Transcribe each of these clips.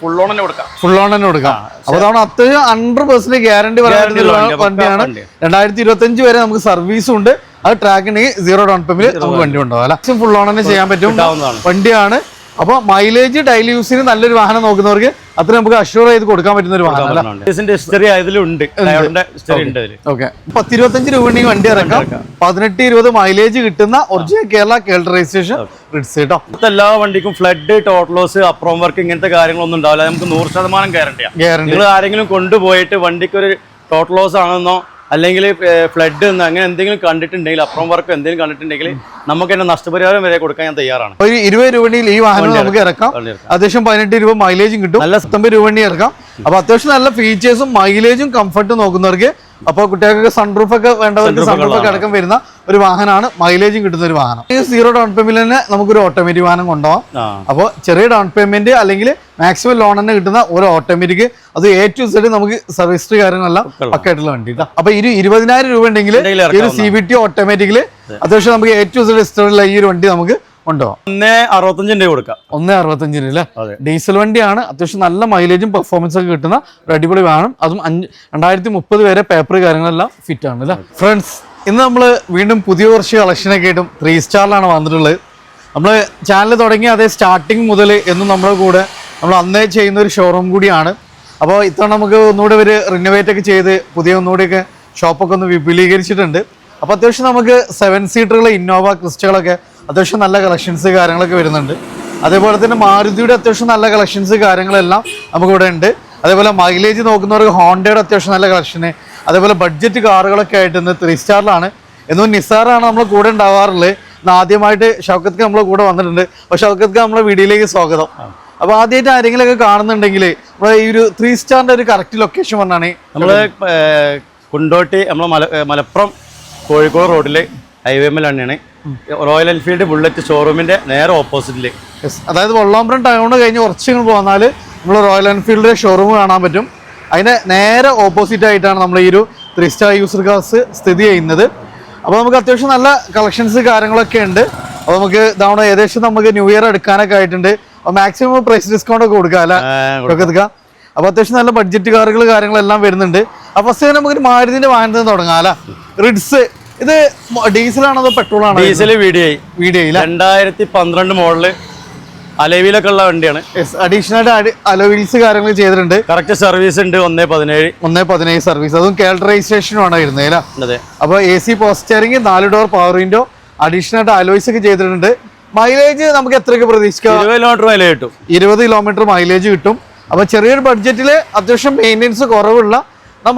Full on തന്നെ കൊടുക്കാം. Full on തന്നെ കൊടുക്കാം അപ്പൊ അതാണ് അത്യാവശ്യം ഹൺഡ്രഡ് പെർസെന്റ് ഗ്യാരണ്ടി വണ്ടി, വണ്ടിയാണ്. വണ്ടി. രണ്ടായിരത്തി ഇരുപത്തി അഞ്ച് വരെ നമുക്ക് സർവീസും ഉണ്ട്. അത് ട്രാക്കിന് സീറോ ഡൗൺ പേയ്മെന്റ് നമുക്ക് വണ്ടി ഉണ്ടാവും അല്ല? ഫുൾ ഓൺ തന്നെ ചെയ്യാൻ പറ്റും. വണ്ടിയാണ് അപ്പൊ മൈലേജ് ഡെയിലി യൂസിന് നല്ലൊരു വാഹനം നോക്കുന്നവർക്ക് അത്ര നമുക്ക് അഷ്യൂർ ചെയ്ത് കൊടുക്കാൻ പറ്റുന്ന ഒരു വാഹനം ഹിസ്റ്ററി അതിലുണ്ട്. ഓക്കെ പത്തിരുപത്തഞ്ച് രൂപ ഉണ്ടെങ്കിൽ വണ്ടി ഇറക്കാം. പതിനെട്ട് ഇരുപത് മൈലേജ് കിട്ടുന്ന original Kerala Kerala registration Ritz കേട്ടോ എല്ലാ വണ്ടിക്കും ഫ്ലഡ് ടോട്ടൽ ലോസ് അപ്രോം വർക്ക് ഇങ്ങനത്തെ കാര്യങ്ങളൊന്നും ഉണ്ടാവില്ല. നമുക്ക് നൂറ് ശതമാനം ഗ്യാരണ്ടിയാണ് നിങ്ങൾ ആരെങ്കിലും കൊണ്ടുപോയിട്ട് വണ്ടിക്ക് ഒരു ടോട്ടൽ ലോസ് ആണെന്നോ അല്ലെങ്കിൽ ഫ്ലഡ് എന്ന് അങ്ങനെ എന്തെങ്കിലും കണ്ടിട്ടുണ്ടെങ്കിൽ അപ്പുറം വർക്ക് എന്തെങ്കിലും കണ്ടിട്ടുണ്ടെങ്കിൽ നമുക്ക് തന്നെ നഷ്ടപരിഹാരം വരെ കൊടുക്കാൻ ഞാൻ തയ്യാറാണ്. ഒരു ഇരുപത് രൂപ ഉണ്ടെങ്കിൽ ഈ വാഹനം നമുക്ക് ഇറക്കാം. അത്യാവശ്യം പതിനെട്ട് രൂപ മൈലേജും കിട്ടും. നല്ല സത്തൊമ്പത് രൂപ ഇറക്കാം. അപ്പൊ അത്യാവശ്യം നല്ല ഫീച്ചേഴ്സും മൈലേജും കംഫർട്ടും നോക്കുന്നവർക്ക് അപ്പൊ കുട്ടികൾക്ക് സൺറൂഫ് ഒക്കെ വേണ്ടവർക്ക് സൺപ്രൂഫ് ഒക്കെ സൺറൂഫ് ഒക്കെ അടക്കം വരുന്ന ഒരു വാഹനമാണ്. മൈലേജും കിട്ടുന്ന ഒരു വാഹനം. ഈ സീറോ ഡൗൺ പേയ്മെന്റ് തന്നെ നമുക്കൊരു ഓട്ടോമാറ്റിക് വാഹനം കൊണ്ടുപോകാം അപ്പോൾ ചെറിയ ഡൗൺ പേയ്മെന്റ് അല്ലെങ്കിൽ മാക്സിമം ലോൺ തന്നെ കിട്ടുന്ന ഒരു ഓട്ടോമാറ്റിക് അത് എ ടു സെഡ് നമുക്ക് സർവീസ് കാര്യങ്ങളെല്ലാം പക്കായിട്ടുള്ള വണ്ടി. അപ്പൊ ഒരു ഇരുപതിനായിരം രൂപ ഉണ്ടെങ്കിൽ ഈ ഒരു സി ബി ടി ഓട്ടോമാറ്റിക്കിൽ അത്യാവശ്യം നമുക്ക് എ ടു സെഡ് ഇഷ്ടമുള്ള ഈ ഒരു വണ്ടി നമുക്ക് കൊണ്ടുപോകാം ഒന്നേ അറുപത്തഞ്ചിന്റെ കൊടുക്കാം. ഒന്നേ അറുപത്തഞ്ചിന് അല്ലേ. ഡീസൽ വണ്ടിയാണ്. അത്യാവശ്യം നല്ല മൈലേജും പെർഫോമൻസ് ഒക്കെ കിട്ടുന്ന ഒരു അടിപൊളി വാഹനം. അതും അഞ്ച് രണ്ടായിരത്തി മുപ്പത് വരെ പേപ്പർ കാര്യങ്ങളെല്ലാം ഫിറ്റ് ആണ് അല്ലേ? ഫ്രണ്ട്സ് ഇന്ന് നമ്മൾ വീണ്ടും പുതിയ കുറച്ച് കളക്ഷനൊക്കെ ആയിട്ടും ത്രീ സ്റ്റാറിലാണ് വന്നിട്ടുള്ളത്. നമ്മൾ ചാനൽ തുടങ്ങി അതേ സ്റ്റാർട്ടിങ് മുതൽ എന്നും നമ്മുടെ കൂടെ നമ്മൾ അന്നേ ചെയ്യുന്ന ഒരു ഷോറൂം കൂടിയാണ്. അപ്പോൾ ഇത്തവണ നമുക്ക് ഒന്നുകൂടെ ഒരു റിനോവേറ്റ് ഒക്കെ ചെയ്ത് പുതിയ ഒന്നുകൂടിയൊക്കെ ഷോപ്പൊക്കെ ഒന്ന് വിപുലീകരിച്ചിട്ടുണ്ട്. അപ്പോൾ അത്യാവശ്യം നമുക്ക് സെവൻ സീറ്ററുകൾ ഇന്നോവ ക്രിസ്റ്റകളൊക്കെ അത്യാവശ്യം നല്ല കളക്ഷൻസ് കാര്യങ്ങളൊക്കെ വരുന്നുണ്ട്. അതേപോലെ തന്നെ മാരുതിയുടെ അത്യാവശ്യം നല്ല കളക്ഷൻസ് കാര്യങ്ങളെല്ലാം നമുക്കിവിടെ ഉണ്ട്. അതേപോലെ മൈലേജ് നോക്കുന്നവർക്ക് ഹോണ്ടയുടെ അത്യാവശ്യം നല്ല കളക്ഷന് അതേപോലെ ബഡ്ജറ്റ് കാറുകളൊക്കെ ആയിട്ട് ഇന്ന് ത്രീ സ്റ്റാറിലാണ് എന്നും നിസാറാണ് നമ്മൾ കൂടെ ഉണ്ടാവാറുള്ളത്. ഇന്ന് ആദ്യമായിട്ട് ഷൗക്കത്ത് നമ്മളെ കൂടെ വന്നിട്ടുണ്ട്. അപ്പോൾ ഷൗക്കത്ത് നമ്മളെ വീഡിയോയിലേക്ക് സ്വാഗതം. അപ്പോൾ ആദ്യമായിട്ട് ആരെങ്കിലും ഒക്കെ കാണുന്നുണ്ടെങ്കിൽ നമ്മുടെ ഈ ഒരു ത്രീ സ്റ്റാറിന്റെ ഒരു കറക്റ്റ് ലൊക്കേഷൻ വന്നാണ് നമ്മൾ കുണ്ടോട്ടി നമ്മളെ മല മലപ്പുറം കോഴിക്കോട് റോഡിൽ ഹൈവേ തന്നെയാണ്. റോയൽ എൻഫീൽഡ് ബുള്ളറ്റ് ഷോറൂമിന്റെ നേരെ ഓപ്പോസിറ്റിൽ. അതായത് വെള്ളാമ്പ്രം ടൗൺ കഴിഞ്ഞ് കുറച്ച് ഇങ്ങോട്ട് പോന്നാൽ നമ്മൾ റോയൽ എൻഫീൽഡിന്റെ ഷോറൂം കാണാൻ പറ്റും. അതിന്റെ നേരെ ഓപ്പോസിറ്റ് ആയിട്ടാണ് നമ്മൾ ഈ ഒരു ത്രീ സ്റ്റാർ യൂസർ കാസ് സ്ഥിതി ചെയ്യുന്നത്. അപ്പോൾ നമുക്ക് അത്യാവശ്യം നല്ല കളക്ഷൻസ് കാര്യങ്ങളൊക്കെ ഉണ്ട്. അപ്പോൾ നമുക്ക് തവണ ഏകദേശം നമുക്ക് ന്യൂ ഇയർ എടുക്കാനൊക്കെ ആയിട്ടുണ്ട്. അപ്പോൾ മാക്സിമം പ്രൈസ് ഡിസ്കൗണ്ട് ഒക്കെ കൊടുക്കാം അല്ലേ? കൊടുക്കാം. അപ്പോൾ അത്യാവശ്യം നല്ല ബഡ്ജറ്റ് കാറുകൾ കാര്യങ്ങളെല്ലാം വരുന്നുണ്ട്. അപ്പോൾ ഫസ്റ്റ് നമുക്ക് മാരുതിന്റെ വാഹനത്തിൽ തുടങ്ങാം അല്ല? റിഡ്സ് ഇത് ഡീസലാണോ അതോ പെട്രോൾ ആണോ ഡീസൽ വീഡിയോ ഇല്ല രണ്ടായിരത്തി പന്ത്രണ്ട് മോഡൽ അലവിലൊക്കെ ഉള്ള വണ്ടിയാണ്. അഡീഷണൽ ആയിട്ട് അലോവിൽസ് കാര്യങ്ങൾ ചെയ്തിട്ടുണ്ട്. കറക്റ്റ് സർവീസ് ഉണ്ട് ഒന്നേ പതിനേഴ്. ഒന്നേ പതിനേഴ് സർവീസ് അതും കേരള രജിസ്ട്രേഷനുമാണ് വരുന്നത് അല്ലേ? അതെ. അപ്പോൾ എ സി പോസ്റ്ററിംഗ് നാല് ഡോർ പവർ വിൻഡോ അഡീഷണൽ ആയിട്ട് അലോയ്സ് ഒക്കെ ചെയ്തിട്ടുണ്ട്. മൈലേജ് നമുക്ക് എത്രയൊക്കെ പ്രതീക്ഷിക്കാം? ഇരുപത് കിലോമീറ്റർ മൈലേജ് കിട്ടും. ഇരുപത് കിലോമീറ്റർ മൈലേജ് കിട്ടും. അപ്പോൾ ചെറിയൊരു ബഡ്ജറ്റിൽ അത്യാവശ്യം മെയിന്റെനൻസ് കുറവുള്ള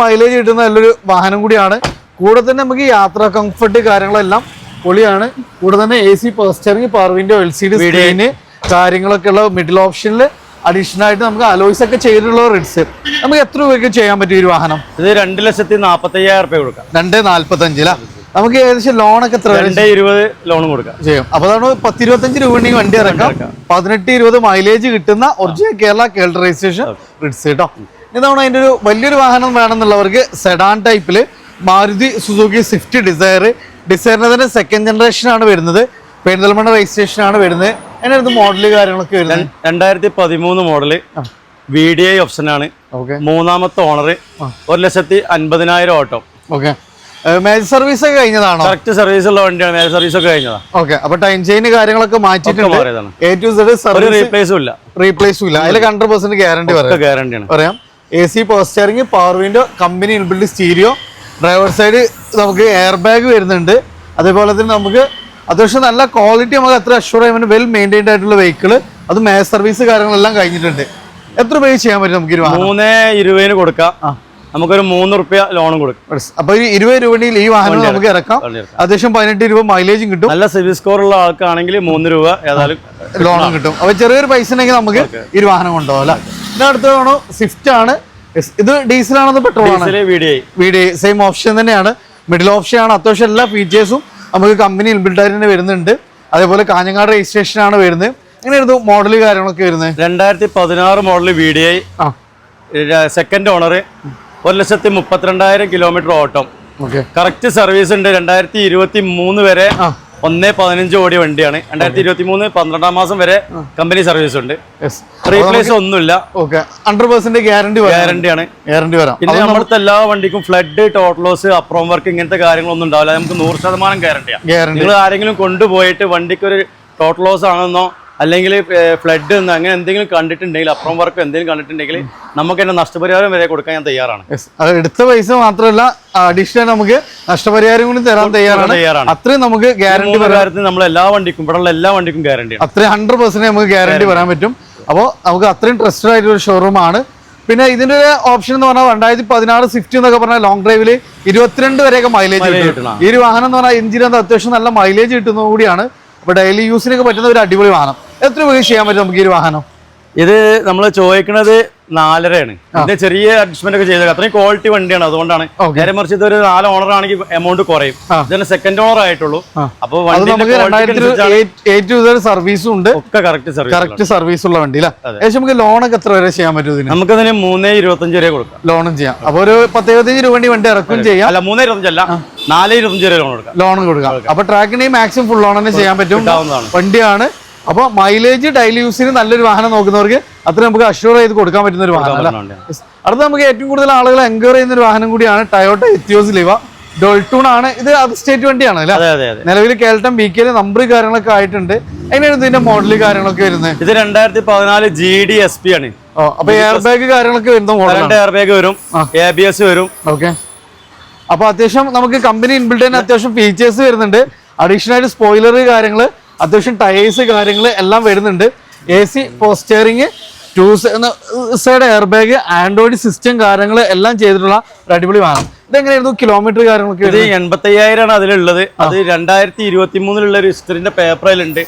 മൈലേജ് കിട്ടുന്ന നല്ലൊരു വാഹനം കൂടിയാണ്. കൂടെ തന്നെ നമുക്ക് യാത്ര കംഫർട്ട് കാര്യങ്ങളെല്ലാം പൊളിയാണ്. കൂടെ തന്നെ A C power steering power window L C D screen കാര്യങ്ങളൊക്കെ ഉള്ള മിഡിൽ ഓപ്ഷനിൽ അഡീഷണൽ ആയിട്ട് നമുക്ക് അലോയ്സ് ഒക്കെ ചെയ്തിട്ടുള്ള റിഡ്സ് നമുക്ക് എത്ര രൂപയ്ക്ക് ചെയ്യാൻ പറ്റും ഈ ഒരു വാഹനം? ഇത് രണ്ട് ലക്ഷത്തി നാൽപ്പത്തയ്യായിരം റുപ്യ കൊടുക്കാം. രണ്ട് നാല്പത്തഞ്ചില നമുക്ക് ഏകദേശം ലോണൊക്കെ എത്ര വരെ? രണ്ട് ഇരുപത് ലോണും കൊടുക്കാം. ചെയ്യും. അപ്പൊ അതാണ് പത്തിരുപത്തഞ്ച് രൂപ ഉണ്ടെങ്കിൽ വണ്ടി ഇറക്കാം. പതിനെട്ട് ഇരുപത് മൈലേജ് കിട്ടുന്ന original Kerala Kerala registration Ritz കേട്ടോ ഇതാണ് അതിന്റെ ഒരു വലിയൊരു വാഹനം വേണമെന്നുള്ളവർക്ക് സെഡാൻ ടൈപ്പിൽ മാരുതി സുസുക്കി സ്വിഫ്റ്റ് ഡിസയർ. ഡിസയറിന് തന്നെ സെക്കൻഡ് ജനറേഷൻ ആണ് വരുന്നത്. പെരിന്തൽമണ്ണ രജിസ്ട്രേഷൻ ആണ് വരുന്നത്. അതിനടുത്ത് മോഡൽ കാര്യങ്ങളൊക്കെ വരുന്നത്. രണ്ടായിരത്തി പതിമൂന്ന് model V D I option ആണ്. ഓക്കെ മൂന്നാമത്തെ ഓണർ ഒരു ലക്ഷത്തി അൻപതിനായിരം ഓട്ടോ. ഓക്കെ മേജ് സർവീസ് ഒക്കെ കഴിഞ്ഞതാണോ? കറക്റ്റ് സർവീസ് ഉള്ള വണ്ടിയാണ്. മേജർ സർവീസ് ഒക്കെ കഴിഞ്ഞതാണ് ഓക്കെ അപ്പൊ ടൈൻ ചെയിൻ കാര്യങ്ങളൊക്കെ മാറ്റിയിട്ടുണ്ട്. എ ടു സെഡ് റീപ്ലേസും ഇല്ല. റീപ്ലേസും ഇല്ല. അതിൽ ഹൺഡ്രഡ് പെർസെന്റ് ഗ്യാരണ്ടി പറയാം. ഗ്യാരണ്ടി ഗ്യാരണ്ടിയാണ് പറയാം. A C steering power window company inbuilt stereo driver side നമുക്ക് എയർ ബാഗ് വരുന്നുണ്ട്. അതേപോലെ തന്നെ നമുക്ക് അത്യാവശ്യം നല്ല ക്വാളിറ്റി നമുക്ക് അത്ര അഷ്യൂർ ചെയ്യാൻ വെൽ മെയിന്റൈൻഡ് ആയിട്ടുള്ള വെഹിക്കിൾ അത് മേ സർവീസ് കാര്യങ്ങളെല്ലാം കഴിഞ്ഞിട്ടുണ്ട്. എത്ര രൂപ ചെയ്യാൻ പറ്റും നമുക്ക് മൂന്ന് ഇരുപതിന് കൊടുക്കാം. നമുക്കൊരു മൂന്ന് റുപ്യ ലോണും കൊടുക്കും. അപ്പൊ ഇരുപത് രൂപയിൽ ഈ വാഹനം നമുക്ക് ഇറക്കാം. അത്യാവശ്യം പതിനെട്ട് രൂപ മൈലേജും കിട്ടും. നല്ല സിവിൽ സ്കോർ ഉള്ള ആൾക്കാണെങ്കിൽ മൂന്ന് രൂപ ഏതായാലും ലോണും കിട്ടും. അപ്പൊ ചെറിയൊരു പൈസ ഉണ്ടെങ്കിൽ നമുക്ക് ഈ വാഹനം കൊണ്ടുപോകാം അല്ലെ? അടുത്തതാണോ സ്വിഫ്റ്റ് ആണ്. ഇത് ഡീസലാണ് പെട്രോൾ ആണ് D I video same option തന്നെയാണ്. മിഡിൽ ഓപ്ഷൻ ആണ്. അത്യാവശ്യം എല്ലാ ഫീച്ചേഴ്സും നമുക്ക് കമ്പനി ഇൻബിൽഡ് തന്നെ വരുന്നുണ്ട്. അതേപോലെ കാഞ്ഞങ്ങാട് രജിസ്ട്രേഷൻ ആണ് വരുന്നത്. എങ്ങനെയായിരുന്നു മോഡൽ കാര്യങ്ങളൊക്കെ വരുന്നത്? രണ്ടായിരത്തി പതിനാറ് model V D I second owner ഒരു ലക്ഷത്തി മുപ്പത്തിരണ്ടായിരം കിലോമീറ്റർ ഓട്ടം. ഓക്കെ കറക്റ്റ് സർവീസ് ഉണ്ട്. രണ്ടായിരത്തി ഇരുപത്തി മൂന്ന് വരെ. ഒന്നേ പതിനഞ്ച് ഓടിയ വണ്ടിയാണ്. രണ്ടായിരത്തി ഇരുപത്തി മൂന്ന് പന്ത്രണ്ടാം മാസം വരെ കമ്പനി സർവീസ് ഉണ്ട്. റീപ്ലേസ് ഒന്നുമില്ല. ഓക്കെ. ഹൺഡ്രഡ് പെർസെന്റ് ഗ്യാരണ്ടി ഗ്യാരണ്ടിയാണ് ഗ്യാരണ്ടി വരാം പിന്നെ നമ്മളത്തെ എല്ലാ വണ്ടിക്കും ഫ്ലഡ് ടോട്ടൽ ലോസ് അപ്രോം വർക്ക് ഇങ്ങനത്തെ കാര്യങ്ങളൊന്നും ഉണ്ടാവില്ല. നമുക്ക് നൂറ് ശതമാനം ഗ്യാരണ്ടിയാണ് ഗ്യാരണ്ടി നിങ്ങൾ ആരെങ്കിലും കൊണ്ടുപോയിട്ട് വണ്ടിക്ക് ഒരു ടോട്ടൽ ലോസ് ആണെന്നോ അല്ലെങ്കിൽ ഫ്ലഡ് എന്ന് അങ്ങനെ എന്തെങ്കിലും കണ്ടിട്ടുണ്ടെങ്കിൽ അപ്പുറം വർക്ക് എന്തെങ്കിലും കണ്ടിട്ടുണ്ടെങ്കിൽ നമുക്ക് എന്റെ നഷ്ടപരിഹാരം വരെ കൊടുക്കാൻ ഞാൻ തയ്യാറാണ്. അത് എടുത്ത പൈസ മാത്രമല്ല അഡീഷണൽ നമുക്ക് നഷ്ടപരിഹാരം കൂടി തരാൻ തയ്യാറാണ്. തയ്യാറാണ്. അത്രയും നമുക്ക് ഗ്യാരണ്ടി പരിഹാരത്തിന് നമ്മൾ എല്ലാ വണ്ടിക്കും ഇവിടെയുള്ള എല്ലാ വണ്ടിക്കും ഗ്യാരണ്ടി അത്രയും ഹൺഡ്രഡ് പെർസെന്റ് നമുക്ക് ഗ്യാരണ്ടി വരാൻ പറ്റും. അപ്പോൾ നമുക്ക് അത്രയും ട്രസ്റ്റഡ് ആയിട്ടുള്ള ഒരു ഷോറൂമാണ് പിന്നെ ഇതിന്റെ ഒരു ഓപ്ഷൻ എന്ന് പറഞ്ഞാൽ രണ്ടായിരത്തി പതിനാറ് സ്വിഫ്റ്റ് എന്നൊക്കെ പറഞ്ഞാൽ ലോങ് ഡ്രൈവിൽ ഇരുപത്തിരണ്ട് വരെയൊക്കെ മൈലേജ് കിട്ടും. കിട്ടണം. ഈ ഒരു വാഹനം എന്ന് പറഞ്ഞാൽ എഞ്ചിനകത്ത് അത്യാവശ്യം നല്ല മൈലേജ് കിട്ടുന്നത് കൂടിയാണ്. അപ്പോൾ ഡെയിലി യൂസിനൊക്കെ പറ്റുന്ന ഒരു അടിപൊളി വാഹനം. എത്ര രൂപ ചെയ്യാൻ പറ്റും നമുക്ക് ഈ ഒരു വാഹനം? ഇത് നമ്മൾ ചോദിക്കുന്നത് നാലരയാണ്. ഇതിന്റെ ചെറിയ അഡ്ജസ്റ്റ്മെന്റ് ഒക്കെ ചെയ്തത് അത്രയും ക്വാളിറ്റി വണ്ടിയാണ്. അതുകൊണ്ടാണ്. നേരെ മറിച്ച് ഇത് ഒരു നാല് ഓണർ ആണെങ്കിൽ എമൗണ്ട് കുറയും. ഇതന്നെ ഇതിന് സെക്കൻഡ് ഓണർ ആയിട്ടുള്ളൂ. അപ്പൊ നമുക്ക് സർവീസും ഉണ്ട്. ഒക്കെ കറക്റ്റ് സർവീസ് കറക്റ്റ് സർവീസ് ഉള്ള വണ്ടി അല്ലേ? ലോൺ നമുക്ക് ലോണൊക്കെ എത്ര വരെ ചെയ്യാൻ പറ്റും ഇതിന്? നമുക്കതിന് മൂന്നേ ഇരുപത്തഞ്ച് വരെ കൊടുക്കാം. ലോണും ചെയ്യാം. അപ്പൊ ഒരു പത്ത് ഇരുപത്തഞ്ച് രൂപ വണ്ടി ഇറക്കും ചെയ്യാം. അല്ല മൂന്നേ ഇരുപത്തഞ്ച് അല്ല രൂപ ലോൺ കൊടുക്കാം. ലോൺ കൊടുക്കാം. അപ്പൊ ട്രാക്കിന് മാക്സിമം ഫുൾ ലോൺ തന്നെ ചെയ്യാൻ പറ്റും. വണ്ടിയാണ്. അപ്പൊ മൈലേജ് ഡെയിലി യൂസിന് നല്ലൊരു വാഹനം നോക്കുന്നവർക്ക് അത്ര നമുക്ക് അഷ്യൂർ ചെയ്ത് കൊടുക്കാൻ പറ്റുന്ന ഒരു വാഹനം അടുത്ത നമുക്ക് ഏറ്റവും കൂടുതൽ ആളുകൾ എൻക്വയറി ചെയ്യുന്ന ഒരു വാഹനം കൂടിയാണ് ടയോട്ട എത്തിയോസ് ലിവ ഡോൾട്ടൂൺ ആണ്. ഇത് അത് സ്റ്റേറ്റ് വണ്ടിയാണ് നിലവിൽ കേൾട്ടം ബി കെയിൽ നമ്പർ കാര്യങ്ങളൊക്കെ ആയിട്ടുണ്ട്. എങ്ങനെയാണ് ഇതിന്റെ മോഡൽ കാര്യങ്ങളൊക്കെ വരുന്നത്? ഇത് രണ്ടായിരത്തി പതിനാല് ജി ഡി എസ് പി ആണ് അപ്പൊ എയർ ബാഗ് കാര്യങ്ങളൊക്കെ വരുന്ന എയർ ബാഗ് വരും. എ ബി എസ് വരും. ഓക്കെ അപ്പൊ അത്യാവശ്യം നമുക്ക് കമ്പനി ഇൻബിൽഡ് തന്നെ അത്യാവശ്യം ഫീച്ചേഴ്സ് വരുന്നുണ്ട്. അഡീഷണൽ ആയിട്ട് സ്പോയിലർ കാര്യങ്ങൾ അത്യാവശ്യം ടയേഴ്സ് കാര്യങ്ങൾ എല്ലാം വരുന്നുണ്ട്. A C power steering two side air bag android system കാര്യങ്ങൾ എല്ലാം ചെയ്തിട്ടുള്ള ഒരു അടിപൊളി വാഹനം. ഇതെങ്ങനെയായിരുന്നു കിലോമീറ്റർ കാര്യങ്ങളൊക്കെ ഇത് എൺപത്തയ്യായിരം ആണ് അതിലുള്ളത്. അത് രണ്ടായിരത്തി ഇരുപത്തി മൂന്നിലുള്ള ഒരു ഹിസ്റ്ററിന്റെ പേപ്പർ അതിലുണ്ട്.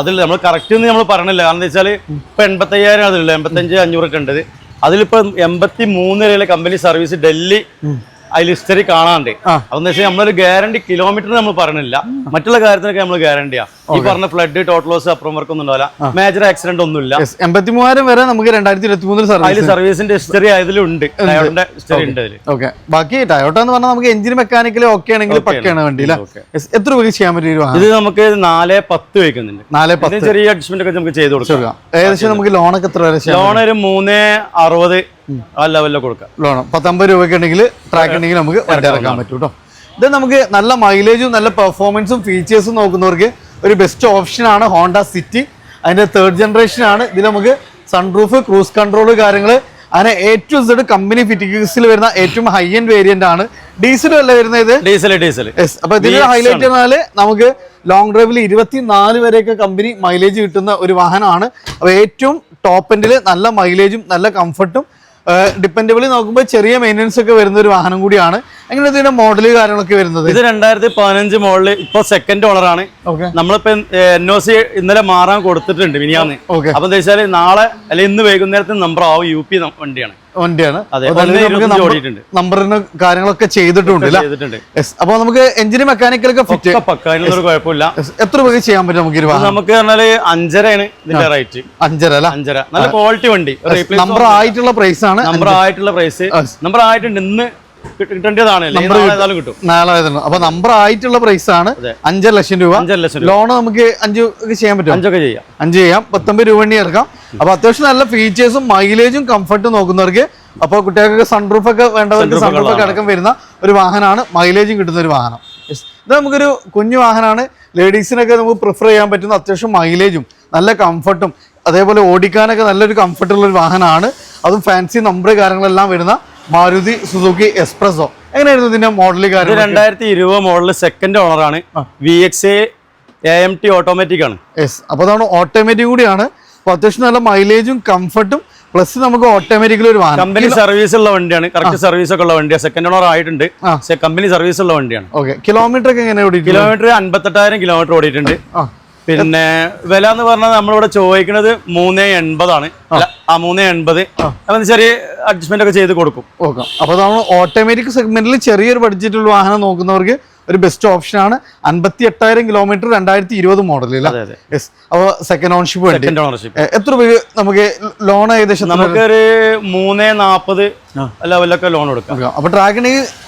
അതിൽ നമ്മൾ കറക്റ്റ് എന്ന് നമ്മൾ പറഞ്ഞില്ല. കാരണം എന്താ വെച്ചാൽ ഇപ്പൊ എൺപത്തയ്യായിരം അതിലുള്ളത്. എൺപത്തഞ്ച് അഞ്ഞൂറൊക്കെ ഉണ്ട്. അതിലിപ്പോ എൺപത്തി മൂന്ന് വരെയുള്ള കമ്പനി സർവീസ് ഡൽഹി അതിൽ ഹിസ്റ്ററി കാണാണ്ട്. അതെന്ന് വെച്ചാൽ നമ്മളൊരു ഗ്യാരണ്ടി കിലോമീറ്റർ നമ്മൾ പറഞ്ഞില്ല. മറ്റുള്ള കാര്യത്തിനൊക്കെ നമ്മൾ ഗ്യാരണ്ടിയാ ഈ പറഞ്ഞ ഫ്ലഡ് ടോട്ടൽ ലോസ് അപ്പുറം വർക്ക് ഒന്നും ഉണ്ടാവില്ല. മേജർ ആക്സിഡന്റ് ഒന്നുമില്ല. എൺപത്തി മൂവായിരം വരെ നമുക്ക് രണ്ടായിരത്തി ഇരുപത്തി മൂന്നിൽ അതിൽ സർവീസ് സർവീസിന്റെ ഹിസ്റ്ററി അതിലുണ്ട് ടയോട്ടന്റെ ഹിസ്റ്ററി ഉണ്ട് അതിൽ ഓക്കെ ബാക്കി ടയോട്ട എന്ന് പറഞ്ഞാൽ നമുക്ക് എഞ്ചിൻ മെക്കാനിക്കൽ ഓക്കെ ആണെങ്കിൽ പക്കയാണ് വണ്ടി. എത്ര രൂപ ചെയ്യാൻ പറ്റും ഇത് നമുക്ക് നാല് പത്ത് വയ്ക്കുന്നുണ്ട്. നാല് പത്ത്. ചെറിയ അഡ്ജസ്റ്റ്മെന്റ് ഒക്കെ നമുക്ക് ചെയ്ത് കൊടുക്കാം. ഏകദേശം നമുക്ക് ലോണൊക്കെ എത്ര വരെ ലോൺ ഒരു മൂന്ന് അറുപത് ആ ലെവലിൽ കൊടുക്കാം. ലോൺ പത്തൊമ്പത് രൂപയ്ക്ക് ഉണ്ടെങ്കിൽ ട്രാക്ക് ഉണ്ടെങ്കിൽ നമുക്ക് വണ്ടി ഇറക്കാൻ പറ്റും കേട്ടോ ഇത് നമുക്ക് നല്ല മൈലേജും നല്ല പെർഫോമൻസും ഫീച്ചേഴ്സും നോക്കുന്നവർക്ക് ഒരു ബെസ്റ്റ് ഓപ്ഷൻ ആണ് ഹോണ്ട സിറ്റി അതിന്റെ തേർഡ് ജനറേഷൻ ആണ്. ഇതിൽ നമുക്ക് സൺറൂഫ് ക്രൂസ് കൺട്രോൾ കാര്യങ്ങൾ അങ്ങനെ എ ടു സെഡ് കമ്പനി ഫിറ്റിംഗ്സിൽ വരുന്ന ഏറ്റവും ഹൈ എൻഡ് വേരിയന്റ് ആണ്. ഡീസലും അല്ല വരുന്നത് ഇത്? ഡീസൽ ഡീസൽ അപ്പൊ ഇതിന്റെ ഹൈലൈറ്റ് പറഞ്ഞാൽ നമുക്ക് ലോങ് ഡ്രൈവിൽ ഇരുപത്തിനാല് വരെയൊക്കെ കമ്പനി മൈലേജ് കിട്ടുന്ന ഒരു വാഹനമാണ്. അപ്പൊ ഏറ്റവും ടോപ്പ് എൻഡിൽ നല്ല മൈലേജും നല്ല കംഫർട്ടും ഡിപ്പെൻഡബിളി നോക്കുമ്പോൾ ചെറിയ മെയിന്റനൻസ് ഒക്കെ വരുന്ന ഒരു വാഹനം കൂടിയാണ്. എങ്ങനെ ഇതിന്റെ മോഡൽ കാര്യങ്ങളൊക്കെ വരുന്നത്? ഇത് രണ്ടായിരത്തി പതിനഞ്ച് മോഡൽ ഇപ്പൊ സെക്കൻഡ് ഓണറാണ് ഓക്കെ നമ്മളിപ്പോ എൻ ഒ സി ഇന്നലെ മാറാൻ കൊടുത്തിട്ടുണ്ട് മിനിയാന്ന്. അപ്പൊ എന്താ വെച്ചാൽ നാളെ അല്ലെ ഇന്ന് വൈകുന്നേരത്തെ നമ്പർ ആവും യു പി വണ്ടിയാണ്. വണ്ടിയാണ്. നമ്പറിന് കാര്യങ്ങളൊക്കെ ചെയ്തിട്ടുണ്ട്. അപ്പൊ നമുക്ക് എഞ്ചിന് മെക്കാനിക്കലൊക്കെ ഫിറ്റ് ഒക്കെ ഫിറ്റ് അതിനൊന്നും കുഴപ്പമില്ല. എത്ര രൂപയ്ക്ക് ചെയ്യാൻ പറ്റും നമുക്ക് നമുക്ക് പറഞ്ഞാൽ അഞ്ചരയാണ് ഇതിന്റെ റേറ്റ് അഞ്ചര അല്ല? അഞ്ചര. നല്ല ക്വാളിറ്റി വണ്ടി. നമ്പർ ആയിട്ടുള്ള പ്രൈസ് ആണ് നമ്പർ ആയിട്ടുള്ള പ്രൈസ് നമ്പർ ആയിട്ടുണ്ട്. ഇന്ന് അപ്പൊ നമ്പർ ആയിട്ടുള്ള പ്രൈസ് ആണ്. അഞ്ചര ലക്ഷം രൂപ. ലോൺ നമുക്ക് അഞ്ച് ഒക്കെ ചെയ്യാൻ പറ്റും അഞ്ചൊക്കെ ചെയ്യാം. അഞ്ച് ചെയ്യാം. പത്തൊമ്പത് രൂപ ഇറക്കാം. അപ്പൊ അത്യാവശ്യം നല്ല ഫീച്ചേഴ്സും മൈലേജും കംഫർട്ടും നോക്കുന്നവർക്ക് അപ്പോൾ കുട്ടികൾക്ക് സൺറൂഫ് ഒക്കെ വേണ്ടവർക്ക് സൺപ്രൂഫ് ഒക്കെ സൺറൂഫ് ഒക്കെ അടക്കം വരുന്ന ഒരു വാഹനമാണ്. മൈലേജും കിട്ടുന്ന ഒരു വാഹനം. ഇത് നമുക്കൊരു കുഞ്ഞു വാഹനമാണ്. ലേഡീസിനൊക്കെ നമുക്ക് പ്രിഫർ ചെയ്യാൻ പറ്റുന്ന അത്യാവശ്യം മൈലേജും നല്ല കംഫർട്ടും അതേപോലെ ഓടിക്കാനൊക്കെ നല്ലൊരു കംഫർട്ടുള്ള ഒരു വാഹനമാണ്. അതും ഫാൻസി നമ്പർ കാര്യങ്ങളെല്ലാം വരുന്ന മാരുതി സുസുക്കി എക്സ്പ്രസോ എങ്ങനെയായിരുന്നു ഇതിന്റെ മോഡൽ കാര്യം രണ്ടായിരത്തി ഇരുപത് മോഡൽ സെക്കൻഡ് ഓണറാണ് V X A M T automatic ആണ്. യെസ് അപ്പോൾ അതാണ് ഓട്ടോമാറ്റിക് കൂടിയാണ്. അപ്പോൾ അത്യാവശ്യം നല്ല മൈലേജും കംഫർട്ടും പ്ലസ് നമുക്ക് ഓട്ടോമാറ്റിക്കലി ഒരു വാഹനം. കമ്പനി സർവീസ് ഉള്ള വണ്ടിയാണ്. കറക്റ്റ് സർവീസ് ഒക്കെ ഉള്ള വണ്ടിയാണ്. സെക്കൻഡ് ഓണർ ആയിട്ടുണ്ട്. പക്ഷേ കമ്പനി സർവീസ് ഉള്ള വണ്ടിയാണ്. ഓക്കെ കിലോമീറ്റർ ഒക്കെ എങ്ങനെ ഓടി കിലോമീറ്റർ അൻപത്തെട്ടായിരം കിലോമീറ്റർ ഓടിയിട്ടുണ്ട്. പിന്നെ വില എന്ന് പറഞ്ഞാൽ നമ്മളിവിടെ ചോദിക്കുന്നത് മൂന്ന് എൺപതാണ്. ആ. മൂന്ന് എൺപത്. അപ്പം ചെറിയ അഡ്ജസ്റ്റ്മെന്റ് ഒക്കെ ചെയ്ത് കൊടുക്കും. ഓക്കെ. അപ്പോൾ നമ്മൾ ഓട്ടോമാറ്റിക് സെഗ്മെന്റിൽ ചെറിയൊരു ബഡ്ജറ്റുള്ള വാഹനം നോക്കുന്നവർക്ക് ഒരു ബെസ്റ്റ് ഓപ്ഷൻ ആണ് അൻപത്തി എട്ടായിരം കിലോമീറ്റർ രണ്ടായിരത്തി ഇരുപത് മോഡലിൽ യെസ് അപ്പോൾ സെക്കൻഡ് വേണ്ടി. സെക്കൻഡ് ഓണർഷിപ്പ് എത്ര രൂപ നമുക്ക് ലോൺ ഏകദേശം നമുക്കൊരു മൂന്ന് നാൽപ്പത് ലെവലൊക്കെ ലോൺ കൊടുക്കാം. അപ്പൊ ഡ്രാഗൺ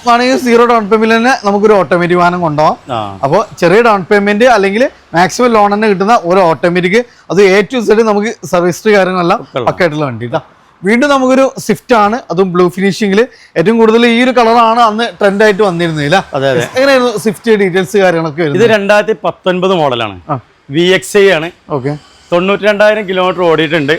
ആണെങ്കിൽ സീറോ ഡൗൺ പേയ്മെന്റ് തന്നെ നമുക്കൊരു ഓട്ടോമാറ്റിക് വാഹനം കൊണ്ടുപോകാം അപ്പോൾ ചെറിയ ഡൗൺ പേയ്മെന്റ് അല്ലെങ്കിൽ മാക്സിമം ലോൺ തന്നെ കിട്ടുന്ന ഒരു ഓട്ടോമാറ്റിക് അത് എ ടു സെഡ് നമുക്ക് സർവീസ് കാര്യങ്ങളെല്ലാം പക്കായിട്ടുള്ള വണ്ടി ഇതാ വീണ്ടും നമുക്കൊരു സ്വിഫ്റ്റ് ആണ് അതും ബ്ലൂ ഫിനിഷിംഗിൽ ഏറ്റവും കൂടുതൽ ഈ ഒരു കളറാണ് അന്ന് ട്രെൻഡ് ആയിട്ട് വന്നിരുന്നില്ല ഇല്ല? അതെ അതെ. എങ്ങനെയായിരുന്നു സ്വിഫ്റ്റ് ഡീറ്റെയിൽസ് കാര്യങ്ങളൊക്കെ ഇത് രണ്ടായിരത്തി പത്തൊൻപത് മോഡലാണ്. വി എക്സ് ഐ ആണ്. ഓക്കെ. തൊണ്ണൂറ്റി രണ്ടായിരം കിലോമീറ്റർ ഓടിയിട്ടുണ്ട്.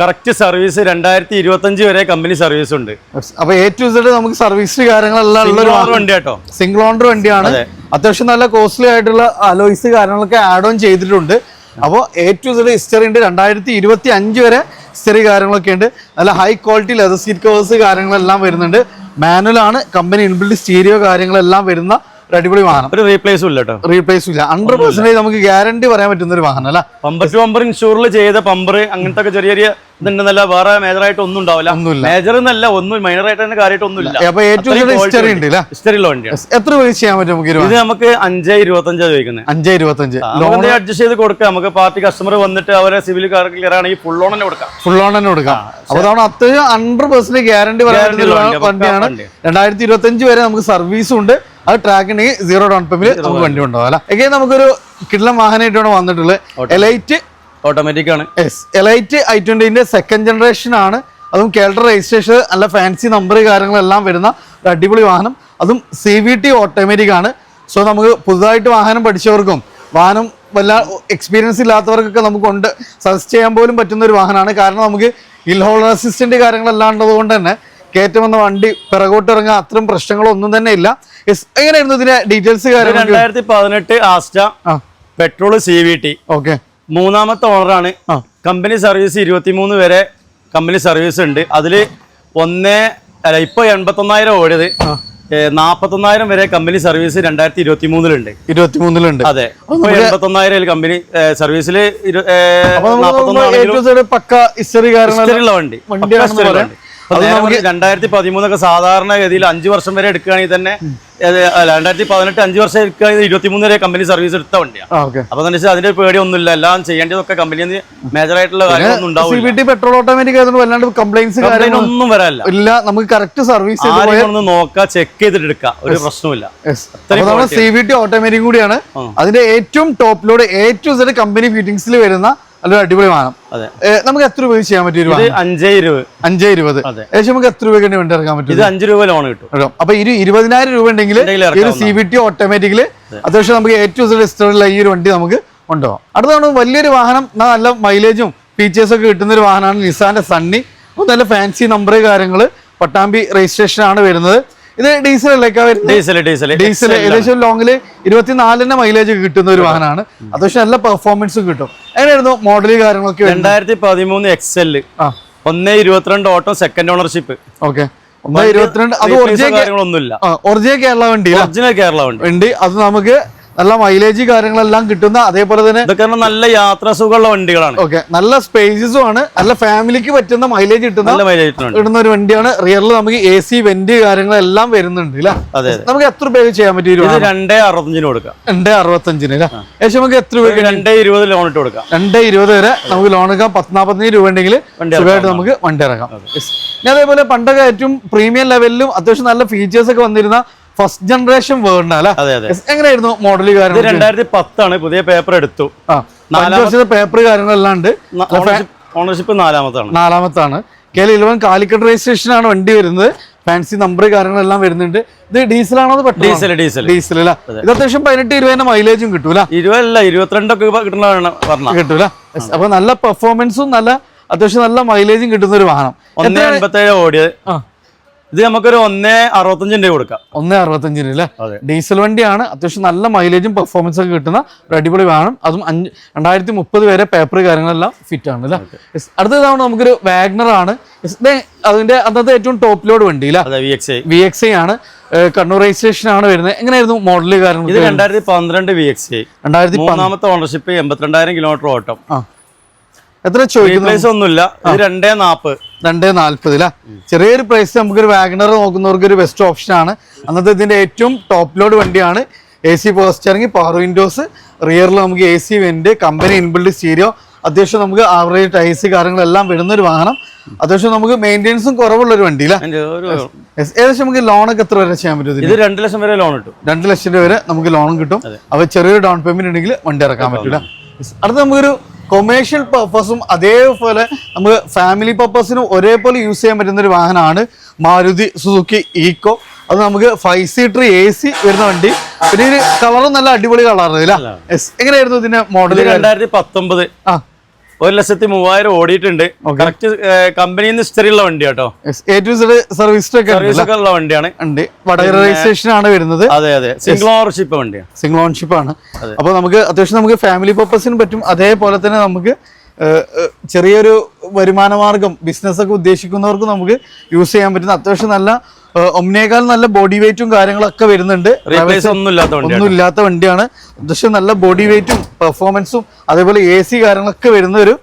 കറക്റ്റ് സർവീസ് രണ്ടായിരത്തി ഇരുപത്തി അഞ്ച് വരെ കമ്പനി സർവീസ് ഉണ്ട്. അപ്പൊ എ ടു സെഡ് നമുക്ക് സർവീസ് കാര്യങ്ങളെല്ലാം ഉള്ള വണ്ടി കേട്ടോ. സിംഗിൾ ഓണർ വണ്ടിയാണ്. അത്യാവശ്യം നല്ല കോസ്റ്റ്ലി ആയിട്ടുള്ള അലോയ്സ് കാര്യങ്ങളൊക്കെ ആഡ് ഓൺ ചെയ്തിട്ടുണ്ട്. അപ്പോൾ എ ടു സെഡ് ഹിസ്റ്ററി ഉണ്ട്. രണ്ടായിരത്തി ഇരുപത്തി അഞ്ച് വരെ ഹിസ്റ്ററി കാര്യങ്ങളൊക്കെ ഉണ്ട്. നല്ല high quality leather seat covers കാര്യങ്ങളെല്ലാം വരുന്നുണ്ട്. മാനുവൽ ആണ്. കമ്പനി ഇൻബിൽഡ് സ്റ്റീരിയോ കാര്യങ്ങളെല്ലാം വരുന്ന ഒരു അടിപൊളി വാഹനം. ഒരു റീപ്ലേസും ഇല്ല കേട്ടോ റീപ്ലേസ് ഇല്ല. ഹൺഡ്രഡ് പെർസെന്റേജ് നമുക്ക് ഗ്യാരണ്ടി പറയാൻ പറ്റുന്ന ഒരു വാഹനം അല്ല? പമ്പർ ടു പമ്പർ ഇൻഷൂറിൽ ചെയ്ത പമ്പർ അങ്ങനത്തെ ഒക്കെ ചെറിയ ചെറിയ ഇതുണ്ടെന്നല്ല വേറെ മേജർ ആയിട്ട് ഒന്നും ഉണ്ടാവില്ല. ഒന്നുമില്ല. മേജർ എന്നല്ല ഒന്നും മൈനർ ആയിട്ട് തന്നെ കാര്യമായിട്ട് ഒന്നുമില്ല. അപ്പൊ ഹിസ്റ്ററി ഉണ്ട്. ഹിസ്റ്ററിയുള്ള വണ്ടിയാണ്. എത്ര രൂപ ചെയ്യാൻ പറ്റും നമുക്ക് ഇത് നമുക്ക് അഞ്ചേ ഇരുപത്തഞ്ചാ ചോദിക്കുന്നത്. അഞ്ചേ ഇരുപത്തഞ്ച്. ലോൺ അഡ്ജസ്റ്റ് ചെയ്ത് കൊടുക്കാം. നമുക്ക് പാർട്ടി കസ്റ്റമർ വന്നിട്ട് അവരെ സിവിൽ ആണെങ്കിൽ ഫുൾ ലോൺ തന്നെ കൊടുക്കാം. ഫുൾ ഓൺ തന്നെ കൊടുക്കാം. അപ്പൊ അതാണ് അത്രയും ഹൺഡ്രഡ് പെർസെന്റ് ഗ്യാരണ്ടി പറയാൻ വണ്ടിയാണ്. വണ്ടി. രണ്ടായിരത്തി ഇരുപത്തി അഞ്ച് വരെ നമുക്ക് സർവീസും ഉണ്ട്. അത് ട്രാക്കിന് സീറോ ഡൗൺ പേയ്മെന്റ് നമുക്ക് വണ്ടി ഉണ്ടാവും അല്ല? എങ്ങനെ നമുക്കൊരു കിടലം വാഹനമായിട്ടാണ് വന്നിട്ടുള്ളത് എലൈറ്റ് ഓട്ടോമാറ്റിക് ആണ്. എസ് എലൈറ്റ് ഐ ട്വന്റിന്റെ സെക്കൻഡ് ജനറേഷൻ ആണ്. അതും കേരള രജിസ്ട്രേഷൻ നല്ല ഫാൻസി നമ്പർ കാര്യങ്ങളെല്ലാം വരുന്ന ഒരു അടിപൊളി വാഹനം. അതും സി വി ടി ഓട്ടോമാറ്റിക് ആണ്. സോ നമുക്ക് പുതുതായിട്ട് വാഹനം പഠിച്ചവർക്കും വാഹനം വല്ല എക്സ്പീരിയൻസ് ഇല്ലാത്തവർക്കൊക്കെ നമുക്ക് കൊണ്ട് സജസ്റ്റ് ചെയ്യാൻ പോലും പറ്റുന്ന ഒരു വാഹനമാണ്. കാരണം നമുക്ക് ഹിൽ ഹോൾഡർ അസിസ്റ്റന്റ് കാര്യങ്ങളെല്ലാം ഉള്ളത് കൊണ്ട് തന്നെ കയറ്റം വന്ന വണ്ടി പിറകോട്ട് ഇറങ്ങാൻ അത്രയും പ്രശ്നങ്ങളൊന്നും തന്നെ ഇല്ല. എങ്ങനെയായിരുന്നു ഇതിന്റെ ഡീറ്റെയിൽസ് കാര്യം രണ്ടായിരത്തി പതിനെട്ട് Asta petrol C V T okay. മൂന്നാമത്തെ ഓണറാണ്. കമ്പനി സർവീസ് ഇരുപത്തിമൂന്ന് വരെ കമ്പനി സർവീസ് ഉണ്ട്. അതിൽ ഒന്നേ അല്ല ഇപ്പൊ എൺപത്തൊന്നായിരം ഓടിയത്. നാപ്പത്തൊന്നായിരം വരെ കമ്പനി സർവീസ് രണ്ടായിരത്തി ഇരുപത്തി മൂന്നിലുണ്ട് ഇരുപത്തി മൂന്നിലുണ്ട് അതെ എൺപത്തൊന്നായിരം കമ്പനി സർവീസിൽ പക്ക ഹിസ്റ്ററി കാരണം വണ്ടി. രണ്ടായിരത്തി പതിമൂന്നൊക്കെ സാധാരണഗതിയിൽ അഞ്ചു വർഷം വരെ എടുക്കുകയാണെങ്കിൽ തന്നെ രണ്ടായിരത്തി പതിനെട്ട് അഞ്ചു വർഷം എടുക്കുകയാണെങ്കിൽ ഇരുപത്തിമൂന്ന് വരെ കമ്പനി സർവീസ് എടുത്ത വണ്ടിയാണ് അപ്പൊ എന്താ വെച്ചാൽ അതിന്റെ പേടിയൊന്നുമില്ല. എല്ലാം ചെയ്യേണ്ടതൊക്കെ കമ്പനിയിൽ മേജർ ആയിട്ടുള്ള കാര്യങ്ങളൊന്നും ബി പെട്രോൾ ഓട്ടോമാറ്റിക് ആയതുകൊണ്ട് വല്ലാണ്ട് കംപ്ലൈൻസ് കംപ്ലൈന്റ് ഒന്നും വരാല്ല ഇല്ല. നമുക്ക് കറക്റ്റ് സർവീസ് ഒന്ന് നോക്കുക ചെക്ക് ചെയ്തിട്ട് എടുക്കുക. ഒരു പ്രശ്നമില്ല നമ്മുടെ സി വി ടി ഓട്ടോമാറ്റിക് കൂടിയാണ്. അതിന്റെ ഏറ്റവും ടോപ്പ് ലോഡ് സെഡ് കമ്പനി ഫീറ്റിംഗ്സിൽ വരുന്ന നല്ലൊരു അടിപൊളി വാഹനം നമുക്ക് എത്ര രൂപ ചെയ്യാൻ പറ്റിയ അഞ്ചേ ഇരുപത്. അഞ്ചേ ഇരുപത്. ഏകദേശം നമുക്ക് എത്ര രൂപയ്ക്ക് വേണ്ടി ഇറക്കാൻ പറ്റും? ഇത് അഞ്ച് രൂപ ലോൺ കിട്ടും. അപ്പൊ ഇരു ഇരുപതിനായിരം രൂപ ഉണ്ടെങ്കിൽ ഒരു. സി ബി ടി ഓട്ടോമാറ്റിക്കിൽ അത്യാവശ്യം നമുക്ക് ഏറ്റവും ഇഷ്ടമുള്ള ഈ ഒരു വണ്ടി നമുക്ക് ഉണ്ടോ അടുത്താണ് വലിയൊരു വാഹനം നല്ല മൈലേജും ഫീച്ചേഴ്സ് ഒക്കെ കിട്ടുന്ന ഒരു വാഹനമാണ് നിസാന്റെ സണ്ണി നല്ല ഫാൻസി നമ്പർ കാര്യങ്ങൾ പട്ടാമ്പി രജിസ്ട്രേഷൻ ആണ് വരുന്നത്. ഇത് ഡീസൽ അല്ലേ ഡീസൽ ഡീസൽ ഡീസൽ ഏകദേശം ലോങ്ങിൽ ഇരുപത്തിനാലിന്റെ മൈലേജ് കിട്ടുന്ന ഒരു വാഹനമാണ്. അത്യാവശ്യം നല്ല പെർഫോമൻസും കിട്ടും. എങ്ങനെയായിരുന്നു മോഡൽ കാര്യങ്ങളൊക്കെ? രണ്ടായിരത്തി പതിമൂന്ന് എക്സ് എൽ ഒന്ന് ഇരുപത്തിരണ്ട് ഓട്ടോ സെക്കൻഡ് ഓണർഷിപ്പ് ഓക്കെ ഇരുപത്തിരണ്ട് അത് ഒറിജിനൽ കാര്യങ്ങളൊന്നുമില്ല. ഒറിജിനൽ കേരള വണ്ടി ഒറിജിനൽ കേരള വണ്ടി. വണ്ടി അത് നമുക്ക് നല്ല മൈലേജ് കാര്യങ്ങളെല്ലാം കിട്ടുന്ന അതേപോലെ തന്നെ ഇതൊക്കെ നല്ല യാത്രാ സുഖമുള്ള വണ്ടികളാണ്. ഓക്കെ നല്ല സ്പേസസും ആണ്. നല്ല ഫാമിലിക്ക് പറ്റുന്ന മൈലേജ് കിട്ടുന്ന നല്ല മൈലേജ് ഇടുന്ന ഒരു വണ്ടിയാണ്. റിയറിൽ നമുക്ക് എ സി വെന്റ് കാര്യങ്ങളെല്ലാം വരുന്നുണ്ട് അതെ നമുക്ക് എത്ര രൂപ ചെയ്യാൻ ഇത് രണ്ടേ അറുപത്തഞ്ചിന് കൊടുക്കാം. രണ്ടേ അറുപത്തഞ്ചിന് ഏകദേശം നമുക്ക് എത്ര രൂപ രണ്ടേ ഇരുപത് ലോൺ ഇട്ട് കൊടുക്കാം. രണ്ടേ ഇരുപത് വരെ നമുക്ക് ലോൺ എടുക്കാം. പത്ത് നാൽപ്പത്തഞ്ച് രൂപ ഉണ്ടെങ്കിൽ സുഖമായിട്ട് നമുക്ക് വണ്ടി ഇറക്കാം. ഇനി അതേപോലെ പണ്ടൊക്കെ ഏറ്റവും പ്രീമിയം ലെവലിലും അത്യാവശ്യം നല്ല ഫീച്ചേഴ്സ് ഒക്കെ വന്നിരുന്ന ഫസ്റ്റ് ജനറേഷൻ വേർഡ് അല്ലേ? അതെ അതെ. Yes. എങ്ങനെയായിരുന്നു മോഡൽ കാര്യങ്ങൾ രണ്ടായിരത്തി പത്താണ് പുതിയ പേപ്പർ എടുത്തു. പേപ്പർ കാര്യങ്ങളല്ലാണ്ട് ഓണർഷിപ്പ് നാലാമത്താണ്. നാലാമത്താണ്. കെ ഇലവൻ കാലിക്കറ്റ് രജിസ്ട്രേഷൻ ആണ് വണ്ടി വരുന്നത്. ഫാൻസി നമ്പർ കാര്യങ്ങളെല്ലാം വരുന്നുണ്ട്. ഇത് ഡീസൽ ആണോ ഡീസൽ ഡീസൽ ഡീസൽ അല്ല? ഇത് അത്യാവശ്യം പതിനെട്ട് ഇരുപതിന്റെ മൈലേജും കിട്ടൂല ഇരുപതല്ല ഇരുപത്തിരണ്ടൊക്കെ കിട്ടണ പറഞ്ഞ. കിട്ടൂല. അപ്പൊ നല്ല പെർഫോമൻസും നല്ല അത്യാവശ്യം നല്ല മൈലേജും കിട്ടുന്ന ഒരു വാഹനം. ഓടിയത്. ഇത് നമുക്കൊരു ഒന്നേ അറുപത്തഞ്ചിന്റെ കൊടുക്കാം. ഒന്നേ അറുപത്തഞ്ചിന് അല്ലേ. ഡീസൽ വണ്ടിയാണ്. അത്യാവശ്യം നല്ല മൈലേജും പെർഫോമൻസ് ഒക്കെ കിട്ടുന്ന ഒരു അടിപൊളി വേണം അതും അഞ്ച് രണ്ടായിരത്തി മുപ്പത് വരെ പേപ്പർ കാര്യങ്ങളെല്ലാം ഫിറ്റ് ആണ് അല്ലേ അടുത്ത അടുത്തതാണ് നമുക്കൊരു വാഗ്നർ ആണ്. അതിന്റെ അന്നത്തെ ഏറ്റവും ടോപ്പ് ലോഡ് വണ്ടി വി എക്സ് ഐ ആണ്. കണ്ണൂർ രജിസ്ട്രേഷൻ ആണ് വരുന്നത്. എങ്ങനെയായിരുന്നു മോഡൽ കാരണം ഇത് രണ്ടായിരത്തി പന്ത്രണ്ട് വി എക്സ് ഐ രണ്ടായിരത്തി മൂന്നാമത്തെ ഓണർഷിപ്പ് എൺപത്തിരണ്ടായിരം കിലോമീറ്റർ ഓട്ടം. എത്ര ചോദിക്കുന്നു? പ്ലേസ് ഒന്നുമില്ല. ഇത് രണ്ടേ നാപ്പ് രണ്ടേ അല്ലേ ചെറിയൊരു പ്രൈസ് നമുക്കൊരു വാഗണർ നോക്കുന്നവർക്ക് ഒരു ബെസ്റ്റ് ഓപ്ഷൻ ആണ്. അന്നത്തെ ഇതിന്റെ ഏറ്റവും ടോപ്പ് ലോഡ് വണ്ടിയാണ് A C power steering power windows റിയറിൽ നമുക്ക് A C vent company inbuilt stereo അത്യാവശ്യം നമുക്ക് ആവറേജ് ടൈസ് കാര്യങ്ങളെല്ലാം വരുന്ന ഒരു വാഹനം. അത്യാവശ്യം നമുക്ക് മെയിന്റെനൻസും കുറവുള്ള ഒരു വണ്ടി ഏകദേശം നമുക്ക് ലോണൊക്കെ എത്ര വരെ ചെയ്യാൻ പറ്റും? ഇത് രണ്ട് ലക്ഷം വരെ ലോൺ കിട്ടും. രണ്ട് ലക്ഷം രൂപ വരെ നമുക്ക് ലോൺ കിട്ടും. അപ്പോൾ ചെറിയൊരു ഡൗൺ പേയ്മെന്റ് ഉണ്ടെങ്കിൽ വണ്ടി ഇറക്കാൻ പറ്റില്ല അടുത്ത നമുക്കൊരു കൊമേഴ്ഷ്യൽ പർപ്പസും അതേപോലെ നമുക്ക് ഫാമിലി പർപ്പസിനും ഒരേപോലെ യൂസ് ചെയ്യാൻ പറ്റുന്ന ഒരു വാഹനമാണ് മാരുതി സുസുക്കി ഈക്കോ. അത് നമുക്ക് ഫൈവ് സീറ്റർ എ സി വരുന്ന വണ്ടി. പിന്നെ ഇതിന് കളറും നല്ല അടിപൊളി കളറാണ് അല്ലേ? എങ്ങനെയായിരുന്നു ഇതിന്റെ മോഡൽ രണ്ടായിരത്തി പത്തൊമ്പത്. ആ. ഒരു ലക്ഷത്തി മൂവായിരം ഓടിയിട്ടുണ്ട്. കറക്റ്റ് കമ്പനിയിൽ നിന്ന് ഹിസ്റ്ററി ഉള്ള വണ്ടി കേട്ടോ. സർവീസ് ഒക്കെ ഉള്ള വണ്ടിയാണ്. രജിസ്ട്രേഷൻ ആണ് വരുന്നത്. അതെ അതെ. സിംഗിൾ ഓണർഷിപ്പ് വണ്ടിയാണ്. സിംഗിൾ ഓണർഷിപ്പ് ആണ്. അപ്പൊ നമുക്ക് അത്യാവശ്യം നമുക്ക് ഫാമിലി പർപ്പസിന് പറ്റും. അതേപോലെ തന്നെ നമുക്ക് ചെറിയൊരു വരുമാന മാർഗം ബിസിനസ് ഒക്കെ ഉദ്ദേശിക്കുന്നവർക്ക് നമുക്ക് യൂസ് ചെയ്യാൻ പറ്റുന്ന അത്യാവശ്യം നല്ല ഏഹ്, ഒമ്നിയേക്കാൾ നല്ല ബോഡി വെയിറ്റും കാര്യങ്ങളൊക്കെ വരുന്നുണ്ട്. ഒന്നും ഇല്ലാത്ത വണ്ടിയാണ്. അത്യാവശ്യം നല്ല ബോഡി വെയിറ്റും പെർഫോമൻസും അതേപോലെ എ സി കാര്യങ്ങളൊക്കെ വരുന്ന ഒരു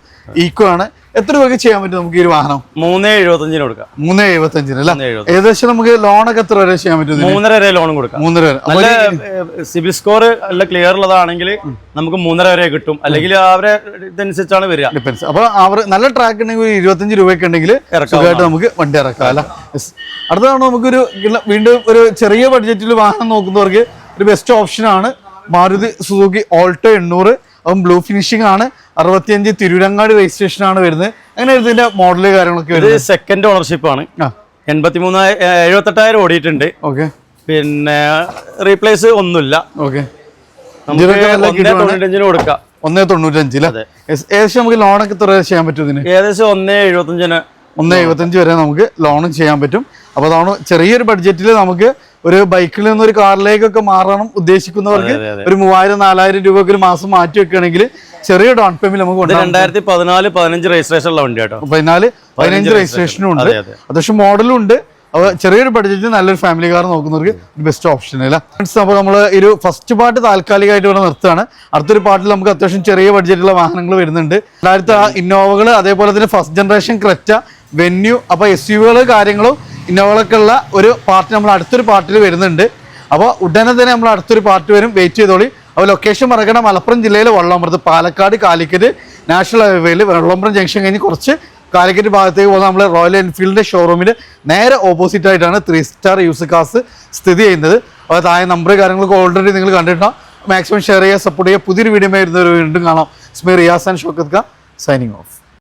ഈക്കോ ആണ്. എത്ര രൂപയ്ക്ക് ചെയ്യാൻ പറ്റും നമുക്ക് ഈ ഒരു വാഹനം? മൂന്ന് എഴുപത്തഞ്ചിന് കൊടുക്കാം. മൂന്ന് എഴുപത്തഞ്ചിന് അല്ലേ. ഏകദേശം നമുക്ക് ലോണൊക്കെ എത്ര വരെ ചെയ്യാൻ പറ്റും? മൂന്നര വരെ ലോണും കൊടുക്കാം. മൂന്നര വരെ. നല്ല സിബിൽ സ്കോർ നല്ല ക്ലിയർ ഉള്ളതാണെങ്കിൽ നമുക്ക് മൂന്നര വരെ കിട്ടും. അല്ലെങ്കിൽ അവരെ ഇതനുസരിച്ചാണ് വരിക. ഡിപ്പെൻസ് അപ്പൊ അവർ നല്ല ട്രാക്ക് ഉണ്ടെങ്കിൽ ഒരു ഇരുപത്തഞ്ച് രൂപയ്ക്ക് ഉണ്ടെങ്കിൽ സുഖമായിട്ട് നമുക്ക് വണ്ടി ഇറക്കാം അല്ല? അടുത്തതാണ് നമുക്കൊരു വീണ്ടും ഒരു ചെറിയ ബഡ്ജറ്റിൽ വാഹനം നോക്കുന്നവർക്ക് ഒരു ബെസ്റ്റ് ഓപ്ഷൻ ആണ് മാരുതി സുസുക്കി ഓൾട്ടോ എണ്ണൂറ്. അപ്പം ബ്ലൂ ഫിനിഷിംഗ് ആണ്. അറുപത്തിയഞ്ച് തിരുവരങ്ങാട് രജിസ്ട്രേഷൻ ആണ് വരുന്നത്. അങ്ങനെ ഇതിന്റെ മോഡൽ കാര്യങ്ങളൊക്കെ വരുന്നത്. സെക്കൻഡ് ഓണർഷിപ്പ് ആണ്. എൺപത്തി മൂന്നായിരം എഴുപത്തെട്ടായിരം ഓടിയിട്ടുണ്ട്. ഓക്കെ പിന്നെ റീപ്ലേസ് ഒന്നുമില്ല. ഓക്കെ തൊണ്ണൂറ്റഞ്ചിന് കൊടുക്കാം. ഒന്നേ തൊണ്ണൂറ്റഞ്ച് അല്ലേ Yes. ഏകദേശം നമുക്ക് ലോണൊക്കെ തുറ ചെയ്യാൻ പറ്റും ഇതിന്? ഏകദേശം ഒന്നേ എഴുപത്തഞ്ചിന്. ഒന്നേ എഴുപത്തഞ്ച് വരെ നമുക്ക് ലോണും ചെയ്യാൻ പറ്റും. അപ്പോൾ അതാണ് ചെറിയൊരു ബഡ്ജറ്റിൽ നമുക്ക് ഒരു ബൈക്കിൽ നിന്ന് ഒരു കാറിലേക്കൊക്കെ മാറണം ഉദ്ദേശിക്കുന്നവർക്ക്. ഒരു മൂവായിരം നാലായിരം രൂപ ഒരു മാസം മാറ്റി വെക്കുകയാണെങ്കിൽ ചെറിയ ഡൗൺ പേയ്മെന്റ് നമുക്ക് രണ്ടായിരത്തി പതിനാല് പതിനഞ്ച് രജിസ്ട്രേഷൻ ഉള്ള വണ്ടി കേട്ടോ പതിനാല് പതിനഞ്ച് രജിസ്ട്രേഷനും ഉണ്ട്. അതെ, അതെ. അത്യാവശ്യം മോഡലും ഉണ്ട് അപ്പോൾ ചെറിയൊരു ബഡ്ജറ്റിൽ നല്ലൊരു ഫാമിലി കാർ നോക്കുന്നവർക്ക് ബെസ്റ്റ് ഓപ്ഷൻ അല്ല? ഫ്രണ്ട്സ് അപ്പോൾ നമ്മൾ ഒരു ഫസ്റ്റ് പാർട്ട് താൽക്കാലികമായിട്ട് ഇവിടെ നിർത്തുകയാണ്. അടുത്തൊരു പാർട്ടിൽ നമുക്ക് അത്യാവശ്യം ചെറിയ ബഡ്ജറ്റുള്ള വാഹനങ്ങൾ വരുന്നുണ്ട്. രണ്ടായിരത്തി ഇന്നോവകൾ അതേപോലെ തന്നെ ഫസ്റ്റ് ജനറേഷൻ ക്രെറ്റ വെന്യൂ അപ്പോൾ എസ് യുകൾ കാര്യങ്ങളും ഇന്നോവകളൊക്കെ ഉള്ള ഒരു പാർട്ടി നമ്മൾ അടുത്തൊരു പാർട്ടിൽ വരുന്നുണ്ട്. അപ്പോൾ ഉടനെ തന്നെ നമ്മൾ അടുത്തൊരു പാർട്ടി വരും. വെയിറ്റ് ചെയ്തോളി. അപ്പോൾ ലൊക്കേഷൻ പറയണ മലപ്പുറം ജില്ലയിലെ വള്ളംപുറത്ത് പാലക്കാട് കാലിക്കറ്റ് നാഷണൽ ഹൈവേയിൽ വെള്ളമ്പ്രം ജംഗ്ഷൻ കഴിഞ്ഞ് കുറച്ച് കാലിക്കറ്റ് ഭാഗത്തേക്ക് പോകുന്ന നമ്മൾ റോയൽ എൻഫീൽഡിന്റെ ഷോറൂമിൽ നേരെ ഓപ്പോസിറ്റ് ആയിട്ടാണ് ത്രീ സ്റ്റാർ യൂസ് കാസ് സ്ഥിതി ചെയ്യുന്നത്. അപ്പോൾ താഴെ നമ്പർ കാര്യങ്ങളൊക്കെ ഓൾറെഡി നിങ്ങൾ കണ്ടിട്ടുണ്ടോ? മാക്സിമം ഷെയർ ചെയ്യുക സപ്പോർട്ട് ചെയ്യുക. പുതിയൊരു വീഡിയോ വരുന്നവർ വീണ്ടും കാണാം. സ്മി Riyas and Shoukath signing off